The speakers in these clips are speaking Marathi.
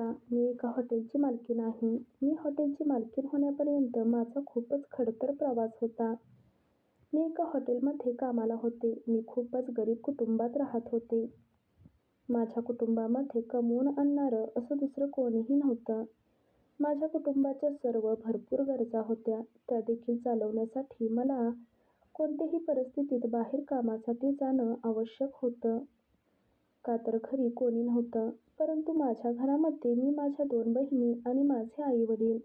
वर्षा मी एका हॉटेलची मालकीण आहे. मी हॉटेलची मालकीण होण्यापर्यंत माझा खूपच खडतर प्रवास होता. मी एका हॉटेलमध्ये कामाला होते. मी खूपच गरीब कुटुंबात राहत होते. माझ्या कुटुंबामध्ये कमवून आणणारं असं दुसरं कोणीही नव्हतं. माझ्या कुटुंबाच्या सर्व भरपूर गरजा होत्या. त्या देखील चालवण्यासाठी मला कोणत्याही परिस्थितीत बाहेर कामासाठी जाणं आवश्यक होतं. का तर घरी कोणी नव्हतं. परंतु माझ्या घरामध्ये मी, माझ्या दोन बहिणी आणि माझे आई-वडील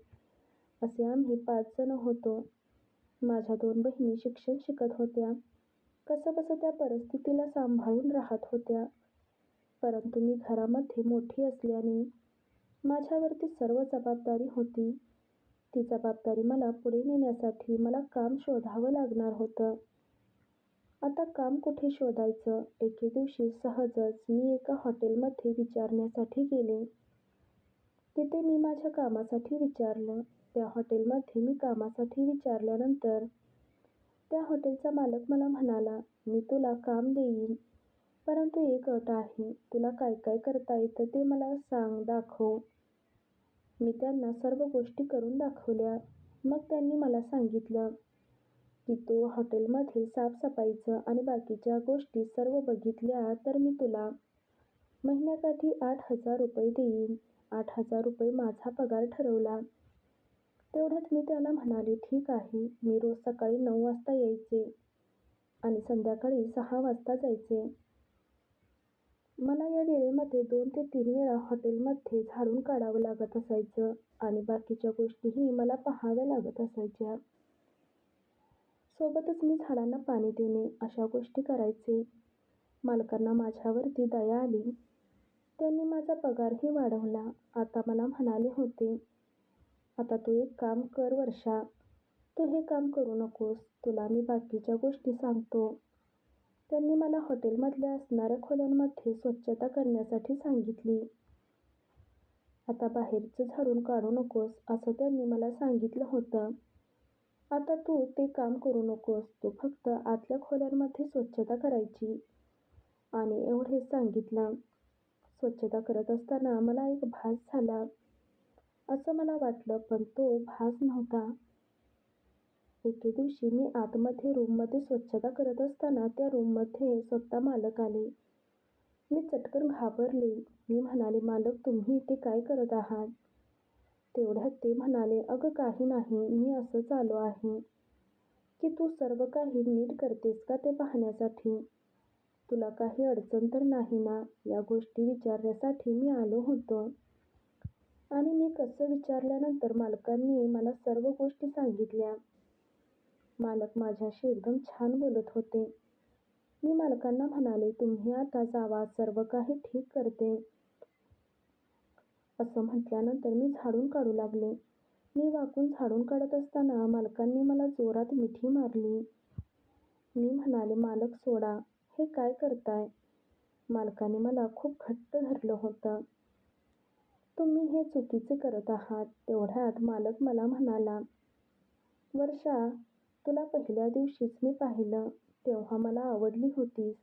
असे आम्ही पाच जण होतो. माझ्या दोन बहिणी शिक्षण शिकत होत्या. कसंबसं त्या परिस्थितीला सांभाळून राहत होत्या. परंतु मी घरामध्ये मोठी असल्याने माझ्यावरती सर्व जबाबदारी होती. ती जबाबदारी मला पुढे नेण्यासाठी मला काम शोधावं लागणार होतं. आता काम कुठे शोधायचं? एके दिवशी सहजच मी एका हॉटेलमध्ये विचारण्यासाठी गेले. तिथे मी माझ्या कामासाठी विचारलं. त्या हॉटेलमध्ये मी कामासाठी विचारल्यानंतर त्या हॉटेलचा मालक मला म्हणाला, "मी तुला काम देईन. परंतु एक अट आहे. तुला काय काय करता येतं ते मला सांग दाखव. " मी त्यांना सर्व गोष्टी करून दाखवल्या. मग त्यांनी मला सांगितलं की तू हॉटेलमधील साफसफाईचं आणि बाकीच्या गोष्टी सर्व बघितल्या तर मी तुला महिन्याकाठी आठ हजार रुपये देईन. आठ हजार रुपये माझा पगार ठरवला. तेवढ्यात मी त्याला म्हणाले, "ठीक आहे. मी रोज सकाळी नऊ वाजता यायचे आणि संध्याकाळी सहा वाजता जायचे. मला या वेळेमध्ये दोन ते तीन वेळा हॉटेलमध्ये झाडून काढावं लागत असायचं आणि बाकीच्या गोष्टीही मला पाहाव्या लागत असायच्या. सोबतच मी झाडांना पाणी देणे अशा गोष्टी करायचे. मालकांना माझ्यावरती दया आली. त्यांनी माझा पगारही वाढवला. आता मला म्हणाले होते, "आता तू एक काम कर वर्षा. तू हे काम करू नकोस. तुला मी बाकीच्या गोष्टी सांगतो. " त्यांनी मला हॉटेलमधल्या असणाऱ्या खोल्यांमध्ये स्वच्छता करण्यासाठी सांगितली. आता बाहेरचं झाडून काढू नकोस असं त्यांनी मला सांगितलं होतं. आता तू ते काम करू नकोस. तू फक्त आतल्या खोल्यांमध्ये स्वच्छता करायची आणि एवढे सांगितलं. स्वच्छता करत असताना मला एक भास झाला असं मला वाटलं पण तो भास नव्हता. एके दिवशी मी आतमध्ये रूममध्ये स्वच्छता करत असताना त्या रूममध्ये स्वतः मालक आले. मी चटकन घाबरले. मी म्हणाले, "मालक तुम्ही इथे काय करत आहात? " तेवढ्यात ते म्हणाले, "अगं काही नाही. मी असंच आलो आहे की तू सर्व काही नीट करतेस का ते पाहण्यासाठी. तुला काही अडचण तर नाही ना या गोष्टी विचारण्यासाठी मी आलो होतो. " आणि मी कसं विचारल्यानंतर मालकांनी मला सर्व गोष्टी सांगितल्या. मालक माझ्याशी एकदम छान बोलत होते. मी मालकांना म्हणाले, "तुम्ही आता जावा सर्व काही ठीक करते. " असं म्हटल्यानंतर मी झाडून काढू लागले. मी वाकून झाडून काढत असताना मालकांनी मला जोरात मिठी मारली. मी म्हणाले, "मालक सोडा. हे काय करताय? " मालकाने मला खूप घट्ट धरलं होतं. "तुम्ही हे चुकीचे करत आहात. तेवढ्यात मालक मला म्हणाला, "वर्षा तुला पहिल्या दिवशीच मी पाहिलं तेव्हा मला आवडली होतीस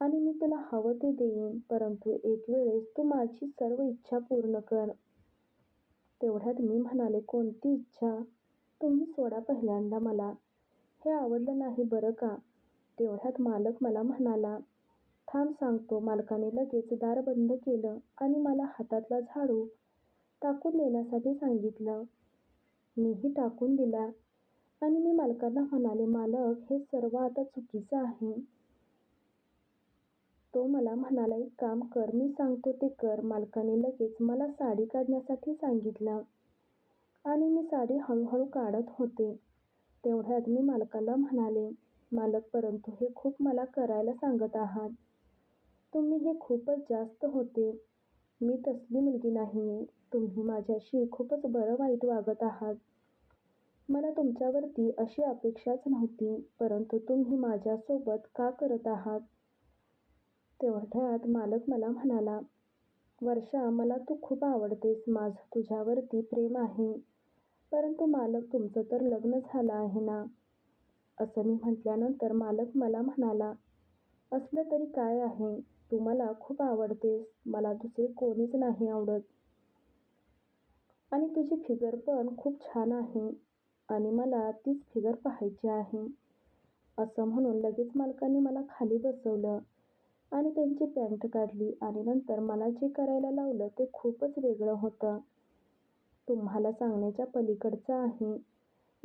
आणि मी तुला हवं ते देईन परंतु एक वेळेस तू माझी सर्व इच्छा पूर्ण कर. तेवढ्यात मी म्हणाले, "कोणती इच्छा? तुम्ही सोडा पहिल्यांदा मला. हे आवडलं नाही बरं का. तेवढ्यात मालक मला म्हणाला, "थांब सांगतो. " मालकाने लगेच दार बंद केलं आणि मला हातातला झाडू टाकून देण्यासाठी सांगितलं. मीही टाकून दिला आणि मी मालकांना म्हणाले, "मालक हे सर्व आता चुकीचं आहे. तो मला म्हणाला, "एक काम कर. मी सांगतो ते कर. " मालकाने लगेच मला साडी काढण्यासाठी सांगितलं आणि मी साडी हळूहळू काढत होते. तेवढ्यात मी मालकाला म्हणाले, "मालक परंतु हे खूप मला करायला सांगत आहात. तुम्ही हे खूपच जास्त होते. मी तसली मुलगी नाहीये. तुम्ही माझ्याशी खूपच बरं वाईट वागत आहात. मला तुमच्यावरती अशी अपेक्षाच नव्हती. परंतु तुम्ही माझ्यासोबत का करत आहात? " तेवढ्यात मालक मला म्हणाला, "वर्षा मला तू खूप आवडतेस. माझं तुझ्यावरती प्रेम आहे. परंतु मालक तुमचं तर लग्न झालं आहे ना? " असं मी म्हटल्यानंतर मालक मला म्हणाला, "असलं तरी काय आहे. तू मला खूप आवडतेस. मला दुसरे कोणीच नाही आवडत. आणि तुझी फिगर पण खूप छान आहे आणि मला तीच फिगर पाहायची आहे असं म्हणून लगेच मालकाने मला खाली बसवलं आणि त्यांची पॅन्ट काढली आणि नंतर मला जे करायला लावलं ते खूपच वेगळं होतं. तुम्हाला सांगण्याच्या पलीकडचं आहे.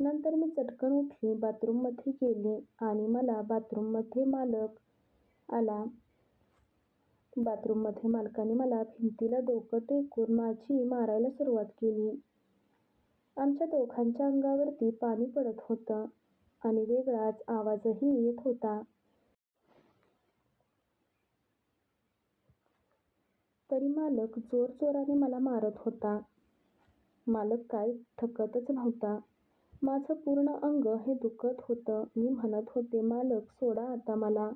नंतर मी चटकन उठली बाथरूममध्ये गेली आणि मला बाथरूममध्ये मालक आला. बाथरूममध्ये मालकाने मला भिंतीला डोकं टेकून माझी मारायला सुरुवात केली. आमच्या दोघांच्या अंगावरती पाणी पडत होतं आणि वेगळाच आवाजही येत होता. तरी मालक जोरजोराने मला मारत होता. मालक काय थकतच नव्हता. माझं पूर्ण अंग हे दुखत होतं. मी म्हणत होते मालक सोडा आता मला.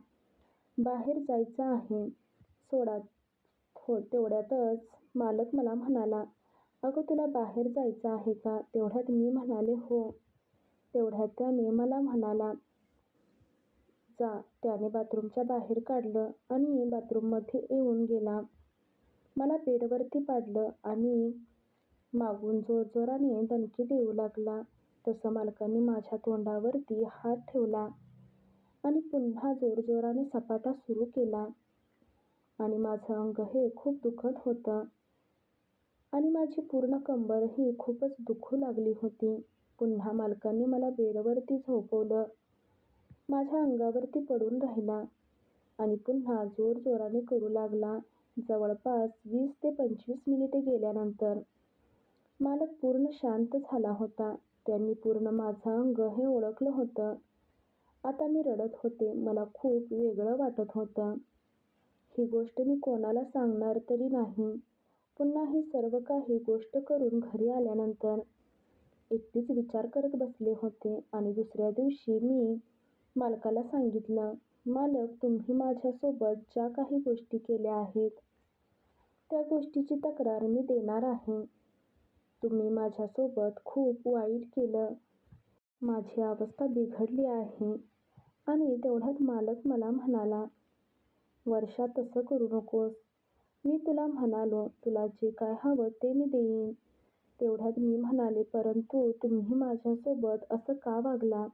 बाहेर जायचं आहे. सोडा हो तेवढ्यातच. मालक मला म्हणाला अगं तुला बाहेर जायचं आहे का? तेवढ्यात मी म्हणाले हो. तेवढ्यात त्याने मला म्हणाला जा. त्याने बाथरूमच्या बाहेर काढलं आणि बाथरूममध्ये येऊन गेला. मला बेडवरती पाडलं आणि मागून जोरजोराने दणकी देऊ लागला. तसं मालकाने माझ्या तोंडावरती हात ठेवला आणि पुन्हा जोरजोराने सपाटा सुरू केला. आणि माझं अंग हे खूप दुखत होतं आणि माझी पूर्ण कंबरही खूपच दुखू लागली होती. पुन्हा मालकाने मला बेडवरती झोपवलं. माझ्या अंगावरती पडून राहिला आणि पुन्हा जोरजोराने करू लागला. जवळपास वीस ते पंचवीस मिनिटे गेल्यानंतर मालक पूर्ण शांत झाला होता. त्यांनी पूर्ण माझं अंग हे ओळखलं होतं. आता मी रडत होते. मला खूप वेगळं वाटत होतं. ही गोष्ट मी कोणाला सांगणार तरी नाही. पुन्हा ही सर्व काही गोष्ट करून घरी आल्यानंतर एकटीच विचार करत बसले होते आणि दुसऱ्या दिवशी मी मालकाला सांगितलं मालक तुम्ही माझ्यासोबत ज्या काही गोष्टी केल्या आहेत त्या गोष्टीची तक्रार मी देणार आहे. तुम्ही माझ्यासोबत खूप वाईट केलं. माझी अवस्था बिघडली आहे. आणि तेवढ्यात मालक मला म्हणाला वर्षा तसं करू नकोस. मी तुला म्हणालो तुला जे काय हवं ते मी देईन. तेवढ्यात मी म्हणाले परंतु तुम्ही माझ्यासोबत असं का वागला?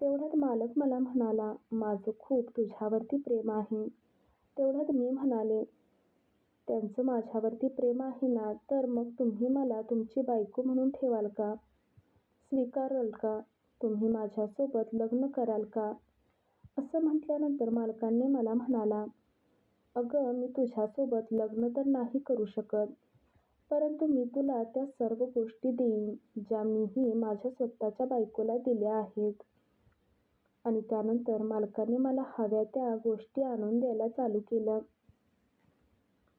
तेवढ्यात मालक मला म्हणाला माझं खूप तुझ्यावरती प्रेम आहे. तेवढ्यात मी म्हणाले त्यांचं माझ्यावरती प्रेम आहे ना तर मग तुम्ही मला तुमची बायको म्हणून ठेवाल का? स्वीकाराल का? तुम्ही माझ्यासोबत लग्न कराल का? असं म्हटल्यानंतर मालकाने मला म्हणाला अगं मी तुझ्यासोबत लग्न तर नाही करू शकत परंतु मी तुला त्या सर्व गोष्टी देईन ज्या मीही माझ्या स्वतःच्या बायकोला दिल्या आहेत. आणि त्यानंतर मालकाने मला हव्या त्या गोष्टी आणून द्यायला चालू केलं.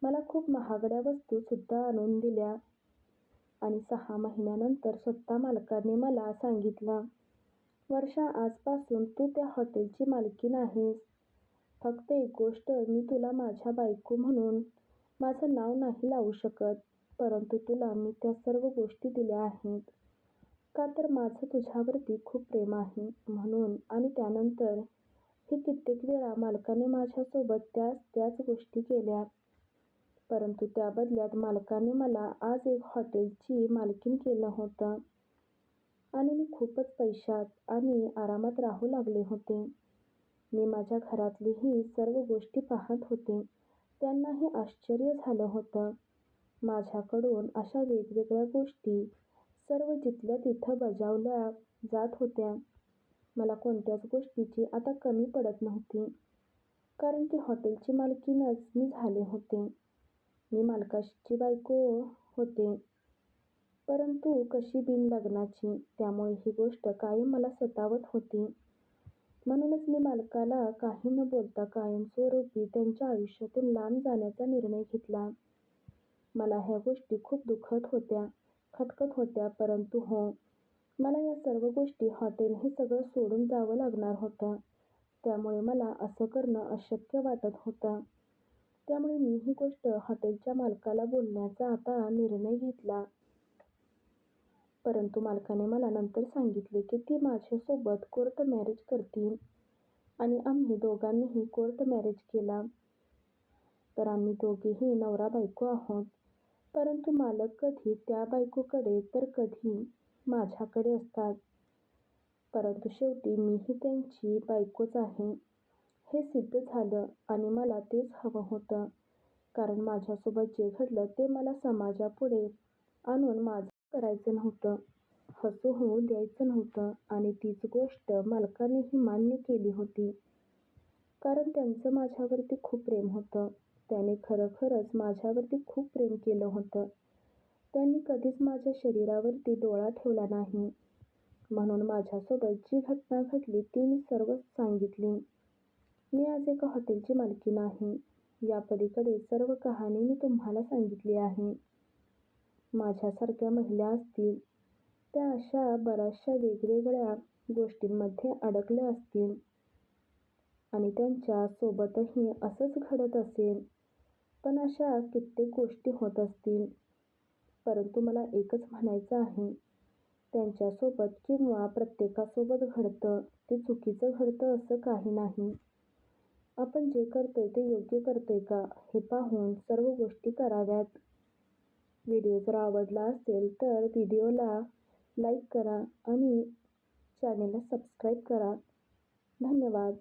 मला खूप महागड्या वस्तूसुद्धा आणून दिल्या आणि सहा महिन्यानंतर स्वतः मालकाने मला सांगितलं वर्षा आजपासून तू त्या हॉटेलची मालकीण आहेस फक्त एक गोष्ट मी तुला माझ्या बायको म्हणून माझं नाव नाही लावू शकत परंतु तुला मी त्या सर्व गोष्टी दिल्या आहेत. का तर माझं तुझ्यावरती खूप प्रेम आहे म्हणून आणि त्यानंतर हे कित्येक वेळा मालकाने माझ्यासोबत त्याच त्याच गोष्टी केल्या. परंतु त्या बदल्यात मालकाने मला आज एक हॉटेलची मालकीण केलं होतं. आणि मी खूपच पैशात आणि आरामात राहू लागले होते. मी माझ्या घरातलीही सर्व गोष्टी पाहत होते. त्यांनाही आश्चर्य झालं होतं. माझ्याकडून अशा वेगवेगळ्या गोष्टी सर्व जिथल्या तिथं बजावल्या जात होत्या. मला कोणत्याच गोष्टीची आता कमी पडत नव्हती. कारण की हॉटेलची मालकीणच मी झाले होते. मी मालकाची बायको होते. परंतु कशी बिन लग्नाची त्यामुळे ही गोष्ट कायम मला सतावत होती. म्हणूनच मी मालकाला काही न बोलता कायमस्वरूपी त्यांच्या आयुष्यातून लांब जाण्याचा निर्णय घेतला. मला ह्या गोष्टी खूप दुखत होत्या. खटकत होत्या परंतु हो मला या सर्व गोष्टी हॉटेल हे सगळं सोडून जावं लागणार होतं. त्यामुळे मला असं करणं अशक्य वाटत होतं. त्यामुळे मी ही गोष्ट हॉटेलच्या मालकाला बोलण्याचा आता निर्णय घेतला. परंतु मालकाने मला नंतर सांगितले की ती माझ्यासोबत कोर्ट मॅरेज करतील आणि आम्ही दोघांनीही कोर्ट मॅरेज केला. तर आम्ही दोघेही नवरा बायको आहोत. परंतु मालक कधी त्या बायकोकडे तर कधी माझ्याकडे असतात. परंतु शेवटी मीही त्यांची बायकोच आहे हे सिद्ध झालं आणि मला तेच हवं होतं. कारण माझ्यासोबत जे घडलं ते मला समाजापुढे आणून माझं करायचं नव्हतं. हसू होऊ द्यायचं नव्हतं आणि तीच गोष्ट मालकानेही मान्य केली होती. कारण त्यांचं माझ्यावरती खूप प्रेम होतं. त्याने खरोखरच माझ्यावरती खूप प्रेम केलं होतं. त्यांनी कधीच माझ्या शरीरावरती डोळा ठेवला नाही. म्हणून माझ्यासोबत जी घटना घडली ती मी सर्व सांगितली. मी आज एका हॉटेलची मालकीण आहे. यापलीकडे सर्व कहाणी मी तुम्हाला सांगितली आहे. माझ्यासारख्या महिला असतील, त्या अशा बऱ्याचशा वेगवेगळ्या गोष्टींमध्ये अडकल्या असतील आणि त्यांच्या सोबतही असंच घडत असेल. पण अशा कित्येक गोष्टी होत असतील. परंतु मला एकच म्हणायचं आहे, त्यांच्यासोबत किंवा प्रत्येकासोबत घडतं ते चुकीचं घडतं असं काही नाही. आपण जे करतोय ते योग्य करतोय का हे पाहून सर्व गोष्टी कराव्यात. व्हिडिओ जर आवडला असेल तर व्हिडिओला लाईक करा आणि चॅनेलला सबस्क्राईब करा. धन्यवाद.